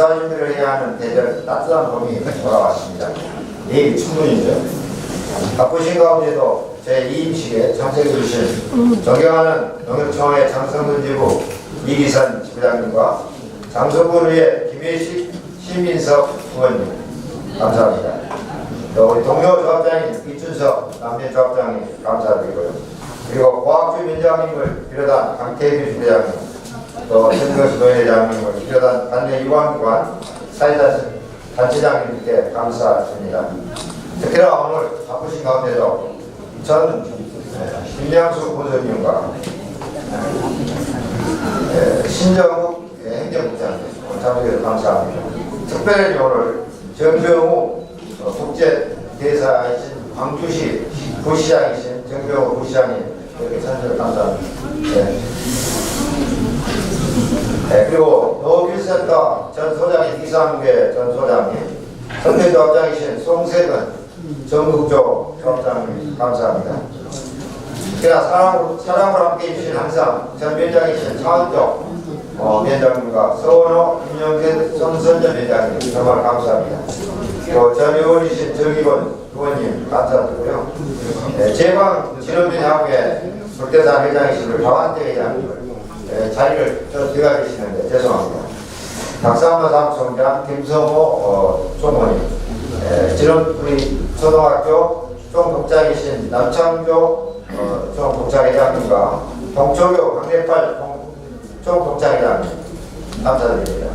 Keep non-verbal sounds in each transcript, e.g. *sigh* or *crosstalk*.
농사 준비를 해야 하는 대절 따뜻한 봄이 돌아왔습니다. 내일 충분히죠. 바쁘신 가운데도 제 2임식에 참석해 주신 존경하는 농협청의 장성근 지부 이기선 지부장님과 장성군의회 김혜식 시민석 의원님 감사합니다. 또 우리 동료 조합장님 이준석 남편 조합장님 감사드리고요. 그리고 고학주 위원장님을 비롯한 강태규 주회장님 또 노회장님을 비롯한 단내 유관기관 사회자 단체장님께 감사드립니다. 특히나 오늘 바쁘신 가운데도 전 에, 김양수 부서님과 에, 신정욱 에, 행정부장님 오늘 참석해서 감사합니다. 특별히 오늘 정병우 어, 국제 대사이신 광주시 부시장이신 정병우 부시장님 이렇게 참석을 감사합니다. 네. 네, 그리고 노길센터 전 소장님 이상계 전 소장님 선대조합장이신 송세근 전국조 조합장님 감사합니다. 그러나 사랑으로, 사랑으로 함께 해주신 항상 전 위원장이신 차은조 어, 위원장님과 서원호 김영재 정선전 위원장님 정말 감사합니다. 또전 의원이신 정의원 의원님 감사드리고요. 네, 제방 진원변협의 불대산 회장이신 박한태 회장님 을 네, 자리를 좀 비가 계시는데 죄송합니다. 박상만 사무총장 김성호 어, 총무님 에, 지금 우리 초등학교 총국장이신 남창조 어, 총국장회장님과 동초교 강대팔 동- 총국장회장님 감사드립니다.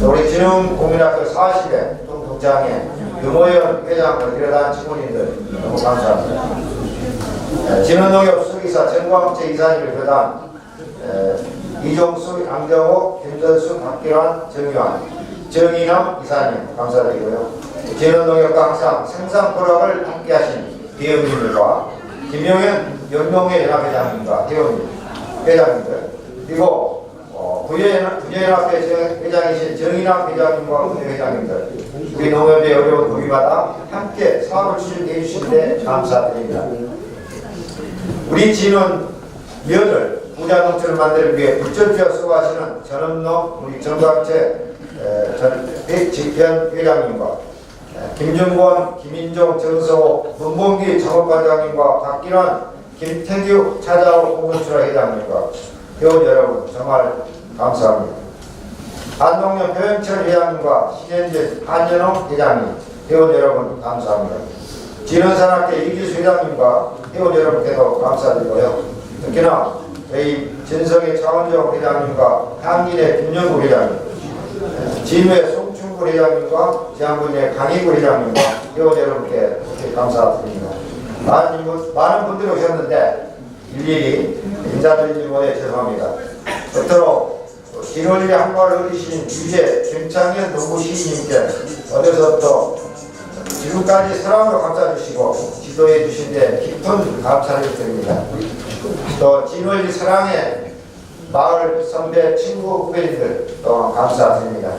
또 우리 진흥국민학교 40회 총국장의 유모연 회장을 비롯한 직원님들 너무 감사합니다. 에, 진흥농협 수기사 정광재 이사님을 비롯한 에, 이종수, 양정호, 김전수, 박기환, 정유환, 정인남 이사님 감사드리고요. 진원농협과 항상 생산 포락을 함께하신 비영님과 김용현 연동회 연합회장님과 회원님, 회장님들 그리고 어, 부여연- 부여연합회 회장이신 정인남 회장님과 은혜 회장님들 우리 농협의 어려운 도기마다 함께 사업을 추진해 주시는데 감사드립니다. 우리 진원 면을 부자 농촌을 만들기 위해 불철주야 수고하시는 전원농 우리 정광채 백지편 회장님과 에, 김정권, 김인종, 정서호, 문봉기 창업관장님과 박기환, 김태규, 차자호 공군출화 회장님과 회원 여러분 정말 감사합니다. 한동현 표영철 회장님과 신현재 한연홍 회장님 회원 여러분 감사합니다. 진원산학회 이기수 회장님과 회원 여러분께도 감사드리고요. 특히나 저희 진성의 차원정 회장님과 향인의 김영구 회장님, 진우의 송충구 회장님과 지한군의 강희구 회장님과 회원 여러분께 감사드립니다. 많은, 분- 많은 분들이 오셨는데 일일이 인사드리지 못해 죄송합니다. 끝으로 1월에 한발 얻으신 유재 김창현 농구 시인님께 어려서부터 지금까지 사랑으로 감싸주시고 지도해 주신 데 깊은 감사를 드립니다. 또 진월리 사랑의 마을 선배 친구 후배님들 또 감사드립니다.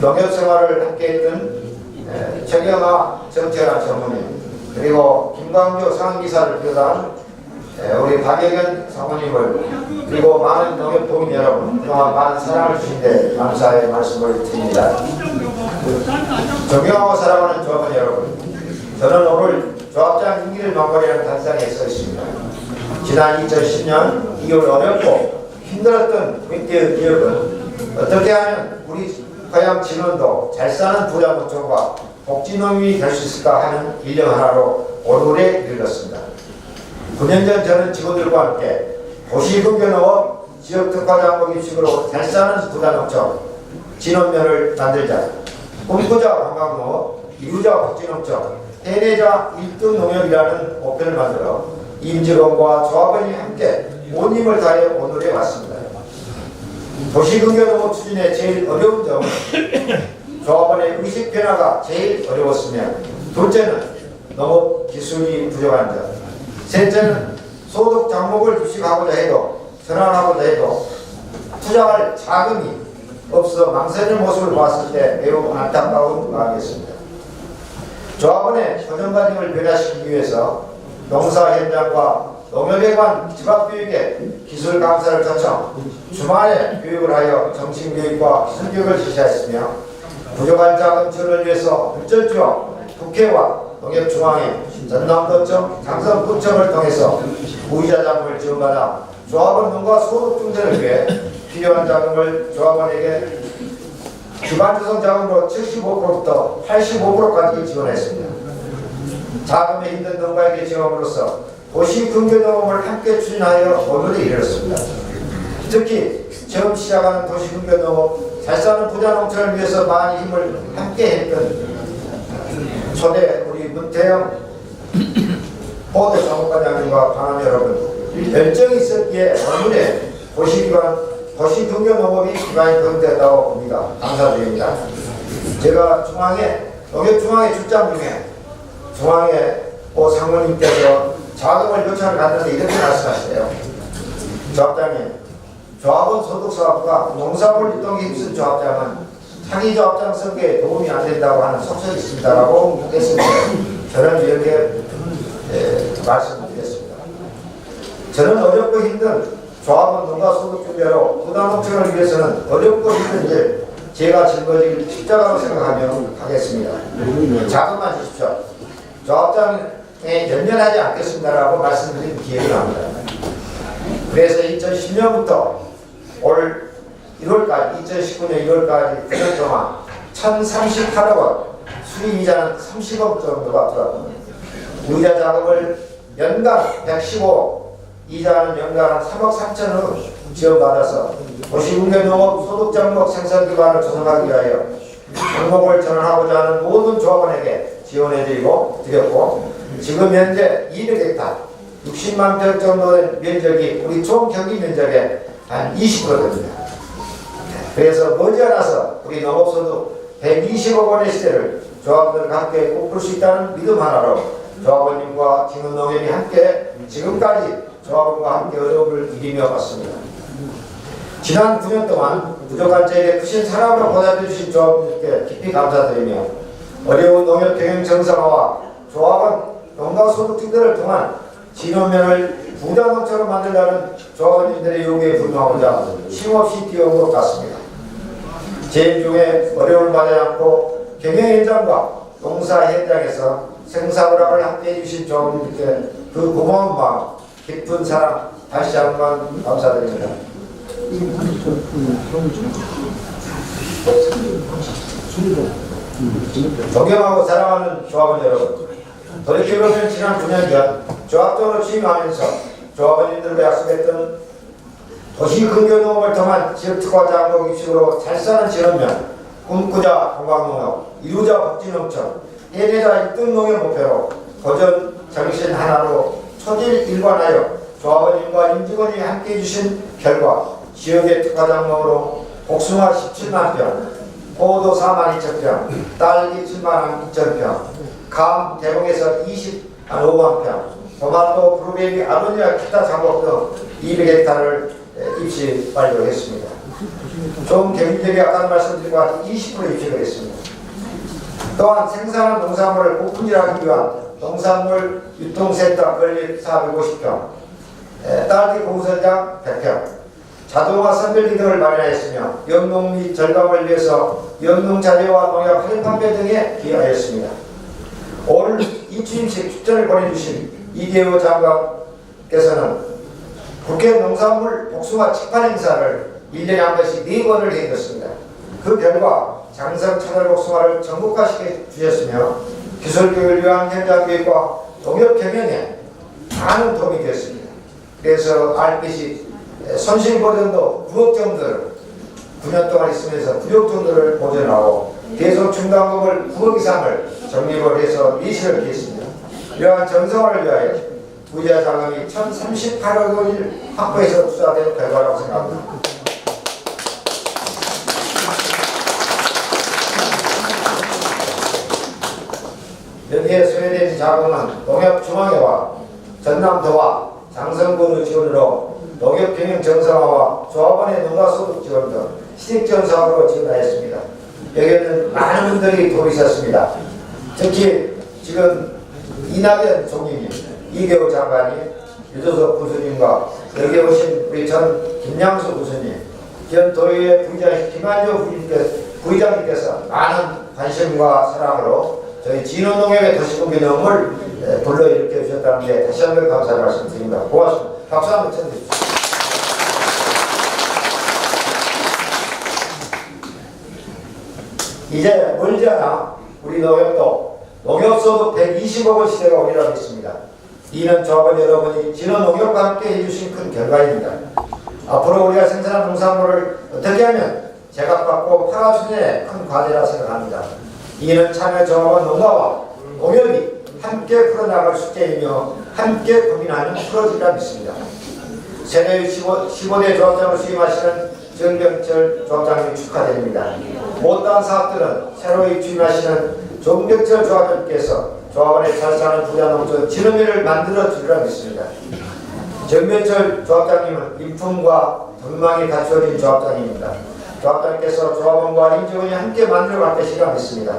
농협 생활을 함께 했던 에, 정영아 정철한 전무님 그리고 김광조 상기사를 비롯한 에, 우리 박영현 사모님을 그리고 많은 농협 도민 여러분 그동안 많은 사랑을 주신 데 감사의 말씀을 드립니다. 존경하고 사랑하는 조합원 여러분, 저는 오늘 조합장 임기를 마무리하는 단상에 서 있습니다. 지난 2010년 2월 어렵고 힘들었던 그때의 기억은 어떻게 하면 우리 고향 진원도 잘 사는 부자농촌과 복지농민이 될 수 있을까 하는 일념 하나로 오늘에 이르렀습니다. 9년 전 저는 직원들과 함께 도시근교농업 지역특화장목 입식으로 잘 사는 부자농촌 진원면을 만들자 꿈꾸자 관광농업 이루자 복지농촌 해내자 1등 농협이라는 목표를 만들어 임직원과 조합원이 함께 온 힘을 다해 오늘에 왔습니다. 도시근교농업 추진의 제일 어려운 점은 조합원의 의식 변화가 제일 어려웠으며 둘째는 농업 기술이 부족한 점 셋째는 소득 장목을 주식하고자 해도 전환하고자 해도 투자할 자금이 없어 망설이는 모습을 봤을 때 매우 안타까운 마음이었습니다. 조합원의 소정관념을 변화시키기 위해서 농사 현장과 농협에 관한 지방교육에 기술 강사를 거쳐 주말에 교육을 하여 정신교육과 기술교육을 실시하였으며 부족한 자금 지원을 위해서 물질주와 국회와 농협중앙회, 전남도청, 장성구청을 통해서 무이자 자금을 지원받아 조합원 농가 소득 증대를 위해 필요한 자금을 조합원에게 기반 조성 자금으로 75%부터 85%까지 지원했습니다. 자금에 힘든 농가에게 지원함으로써 도시 근교 농업을 함께 추진하여 오늘에 이르렀습니다. 특히 처음 시작하는 도시 근교 농업, 잘 사는 부자 농촌을 위해서 많은 힘을 함께 했던 초대 우리 문태영 보도 정무과장님과 방한 여러분 열정이 있었기에 오늘의 도시기관 도시 근교 농업이 기반이 되었다고 봅니다. 감사드립니다. 제가 중앙에 농협중앙회 출장 중에 중앙에 오 상무님께서 자금을 요청을 갔는데 이렇게 말씀하시대요. 조합장님, 조합원 소득사업과 농사물 유통에 힘쓴 조합장은 차기 조합장 선거에 도움이 안 된다고 하는 속설이 있습니다라고 했습니다. 저는 이렇게 예, 말씀드리겠습니다. 저는 어렵고 힘든 조합원 농가 소득 준비로 부담 업체를 위해서는 어렵고 힘든 일 제가 짊어질 십자가로 생각하며 가겠습니다. 자금만 주십시오. 조합장에 연연하지 않겠습니다라고 말씀드린 기억이 납니다. 그래서 2010년부터 올 1월까지 2019년 1월까지 9년 동안 1038억 원 수익이자는 30억 정도가 들어갑니다. 무이자 자금을 연간 115 이자는 연간 한 3억 3천원 지원받아서 도시군계농업 소득장목 생산 기반을 조성하기 위하여 종목을 전환하고자 하는 모든 조합원에게 지원해드리고 드렸고 지금 현재 200헥타 60만 평 정도 된 면적이 우리 총 경기 면적의 한 20% 됩니다. 그래서 머지않아서 우리 농업소득 120억 원의 시대를 조합원들과 함께 꿈꿀 수 있다는 믿음 하나로 조합원님과 진흥농협이 함께 지금까지 조합원과 함께 어려움을 이기며 왔습니다. 지난 9년 동안 부족한 저에게 크신 사랑으로 보답해 주신 조합원들께 깊이 감사드리며 어려운 농협 경영 정상화와 조합원 농가 소득 증대를 통한 진호면을 부자농처럼 만들라는 조합원님들의 요구에 분노하고자 쉼없이 뛰어온 것 같습니다. 제 중에 어려움을 받지 않고 경영 현장과 농사 현장에서 생사불합을 함께 해 주신 조합원님께 그 고마운 마음, 깊은 사랑 다시 한 번 감사드립니다. 존경하고 사랑하는 조합원 여러분, 돌이켜보면 지난 9년 전 조합장으로 취임하면서 조합원님들과 약속했던 도시 근교농업을 통한 지역특화 장목 입식으로 잘 사는 지원면, 꿈꾸자 건강농업, 이루자 복지농촌, 해내자 1등 농의 목표로 도전 정신 하나로 초질 일관하여 조합원님과 임직원이 함께 해주신 결과 지역의 특화 장목으로 복숭아 17만 평, 포도 4만 2천 평, 딸기 7만 2천 평, 감 대봉에서 25만 평, 토마토, 브루베리, 아로니아 기타 작업 등 200헥타를 입시 완료했습니다. 좀 경제력이 아까 말씀드린 것 같이 20% 입식을 했습니다. 또한 생산한 농산물을 고품질하기 위한 농산물 유통센터 건립 450평, 딸기 공선장 100평, 자동화 선별기 등을 마련하였으며 영농 및 절감을 위해서 영농 자재와 농약 할인 판매 등에 기여하였습니다. 올 이추임식 축전을 보내주신 이계호 장관께서는 국회 농산물 복숭아 직판 행사를 1년에 한 번씩 4번을 해줬습니다. 그 결과 장성 차별 복숭아를 전국화시켜 주셨으며 기술교육을 위한 현장 교육과 농협 경영에 많은 도움이 되었습니다. 그래서 RPC 손실 보전도 9억 정도를 9년 동안 있으면서 9억 정도를 보전하고 계속 충당금을 9억 이상을 적립을 해서 미시를 기했습니다. 이러한 정성을 위하여 부자 자금이 1038억 원을 확보해서 투자된 결과라고 생각합니다. 여기에 소요된 자금은 농협중앙회와 전남도와 장성군의 지원으로 농협 경영 정상화와 조합원의 농가 소득 지원 등 시직지원 사업으로 지원하였습니다. 여기에는 많은 분들이 도움이 있었습니다. 특히 지금 이낙연 총리님, 이계호 장관이 유조석 부수님과 여기 오신 우리 전 김양수 부수님, 전 도의회 부의장 김한조 부의장님께서, 많은 관심과 사랑으로 저희 진호농협의 도시국의 농을 에, 불러 일으켜 주셨다는 데 다시 한 번 감사의 말씀 드립니다. 고맙습니다. 박수 한번 쳐주십시오. 이제 않아 우리 농협도 농협소득 120억원 시대가 오리라고 있습니다. 이는 조합원 여러분이 진원 농협과 함께 해주신 큰 결과입니다. 앞으로 우리가 생산한 농산물을 어떻게 하면 제값받고 팔아주느냐의 큰 과제라 생각합니다. 이는 참여 조합원 농가와 농협이 함께 풀어나갈 숙제이며 함께 고민하는 프로젝트라 믿습니다. 세계 15, 15대 조합장을 수임하시는 정경철 조합장님 축하드립니다. 못다한 사업들은 새로 입주임하시는 정경철 조합장님께서 조합원의 잘 사는 부자 농촌 진흥회를 만들어 주리라 믿습니다. 정명철 조합장님은 인품과 전망이 갖추어진 조합장입니다. 조합장님께서 조합원과 임직원이 함께 만들어 갈 것이라 믿습니다.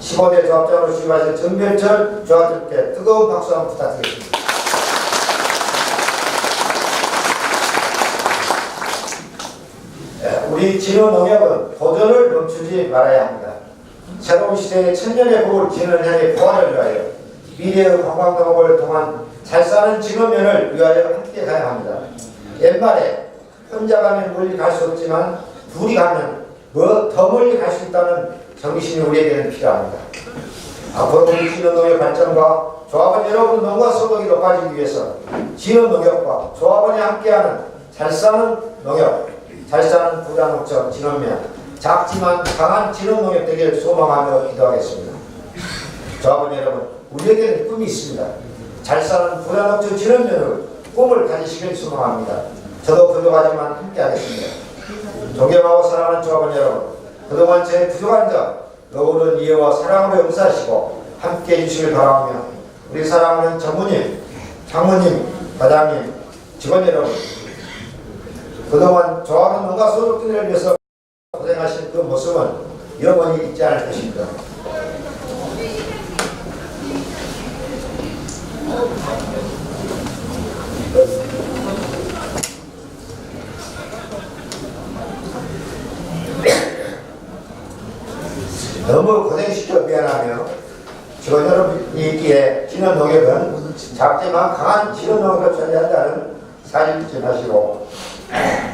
15대 조합장으로 수임하신 정명철 조합장님께 뜨거운 박수 한번 부탁드리겠습니다. 우리 진호 농협은 도전을 멈추지 말아야 합니다. 새로운 시대의 천년의 복을 지는 향해 보완을 위하여 미래의 관광농업을 통한 잘 사는 진호면을 위하여 함께 가야 합니다. 옛말에 혼자 가면 멀리 갈 수 없지만 둘이 가면 뭐 더 멀리 갈 수 있다는 정신이 우리에게는 필요합니다. 앞으로 우리 진호농의 발전과 조합원 여러분 농가 소득이 높아지기 위해서 진호농협과 조합원이 함께하는 잘 사는 농협, 잘 사는 부자농촌 진원면 작지만 강한 진원농협 되기를 소망하며 기도하겠습니다. 조합원 여러분, 우리에게는 꿈이 있습니다. 잘 사는 부자농촌 진원면을 꿈을 가지시길 소망합니다. 저도 부족하지만 함께하겠습니다. 존경하고 사랑하는 조합원 여러분, 그동안 제 부족한 점 너울은 이해와 사랑으로 용서하시고 함께해 주시길 바라며 우리 사랑하는 전무님, 장모님, 과장님, 직원 여러분 그동안 조합원 농가 소득들을 위해서 고생하신 그 모습은 영원히 잊지 않을 것입니다. *coughs* 너무 고생시켜 미안하며 직원 여러분이 있기에 진원 농협은 작지만 강한 진원 농협을 존재한다는 사실 잊지 마시고 Thank you.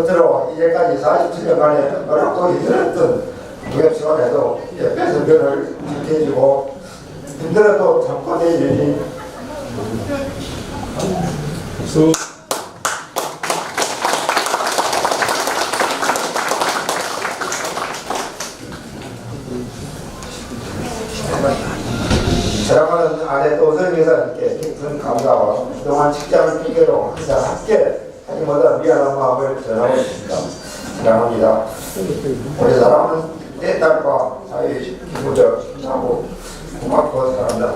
끝으로 이제까지 47년간에 어렵고 힘들었던 무협시간에도 옆에서 변을 지켜주고 힘들어도 참고 내주니 사랑하는 아내 도선 여사님께 깊은 감사와 그동안 직장을 핑계로 항상 함께 하기보다 미안한 마음을 전하고 있습니다. 사랑합니다. 우리 사랑하는 내 딸과 사이 무적 하고 고맙고 사랑한다.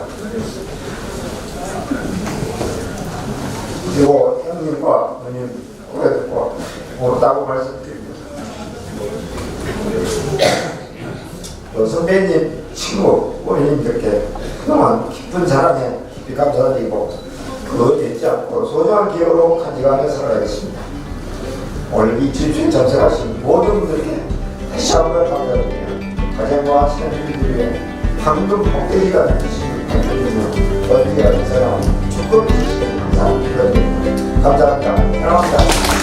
그리고 형님과 누님 오래됐고 고맙다고 말씀드립니다. 또 선배님, 친구, 어머님들께 그동안 깊은 사랑에 깊이 감사드리고 소중한 기억으로 간직하며 살아가겠습니다. 오늘 이 집중 참석하신 모든 분들께 다시 한번 감사드리며 가정과 시민들을 위해 황금 복대기가 되시길 부탁드리며 어떻게 하는 사람 축복해 주시길 감사드립니다. 감사합니다. 사랑합니다.